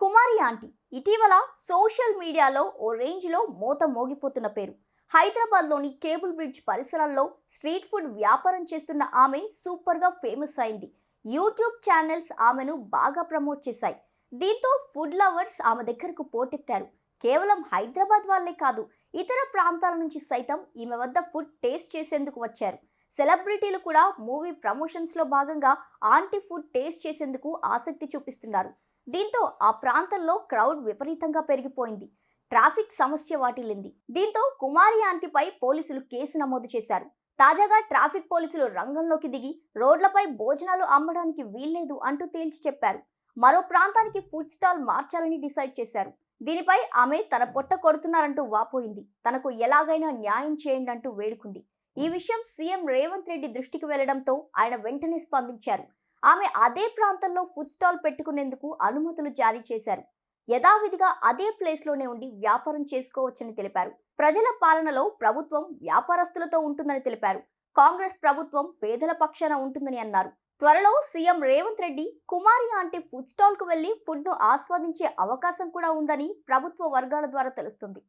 కుమారి aunty. ఇటీవల social మీడియాలో ఓ రేంజ్లో మోత మోగిపోతున్న పేరు. హైదరాబాద్లోని కేబుల్ బ్రిడ్జ్ పరిసరాల్లో స్ట్రీట్ ఫుడ్ వ్యాపారం చేస్తున్న ఆమె సూపర్గా ఫేమస్ అయింది. యూట్యూబ్ ఛానల్స్ ఆమెను బాగా ప్రమోట్ చేశాయి. దీంతో ఫుడ్ లవర్స్ ఆమె దగ్గరకు పోటెత్తారు. కేవలం హైదరాబాద్ వాళ్ళే కాదు ఇతర ప్రాంతాల నుంచి సైతం ఈమె వద్ద ఫుడ్ టేస్ట్ చేసేందుకు వచ్చారు. సెలబ్రిటీలు కూడా మూవీ ప్రమోషన్స్లో భాగంగా ఆంటీ ఫుడ్ టేస్ట్ చేసేందుకు ఆసక్తి చూపిస్తున్నారు. దీంతో ఆ ప్రాంతంలో క్రౌడ్ విపరీతంగా పెరిగిపోయింది. ట్రాఫిక్ సమస్య వాటిల్లింది. దీంతో కుమారి ఆంటీపై పోలీసులు కేసు నమోదు చేశారు. తాజాగా ట్రాఫిక్ పోలీసులు రంగంలోకి దిగి రోడ్లపై భోజనాలు అమ్మడానికి వీల్లేదు అంటూ తేల్చి చెప్పారు. మరో ప్రాంతానికి ఫుడ్ స్టాల్ మార్చాలని డిసైడ్ చేశారు. దీనిపై ఆమె తన పొట్ట కొడుతున్నారంటూ వాపోయింది. తనకు ఎలాగైనా న్యాయం చేయండి అంటూ వేడుకుంది. ఈ విషయం సీఎం రేవంత్ రెడ్డి దృష్టికి వెళ్ళడంతో ఆయన వెంటనే స్పందించారు. ఆమె అదే ప్రాంతంలో ఫుడ్ స్టాల్ పెట్టుకునేందుకు అనుమతులు జారీ చేశారు. యథావిధిగా అదే ప్లేస్లోనే ఉండి వ్యాపారం చేసుకోవచ్చని తెలిపారు. ప్రజల పాలనలో ప్రభుత్వం వ్యాపారస్తులతో ఉంటుందని తెలిపారు. కాంగ్రెస్ ప్రభుత్వం పేదల పక్షాన ఉంటుందని అన్నారు. త్వరలో CM Revanth Reddy Kumari aunty food స్టాల్కు వెళ్ళి ఫుడ్ను ఆస్వాదించే అవకాశం కూడా ఉందని ప్రభుత్వ వర్గాల ద్వారా తెలుస్తుంది.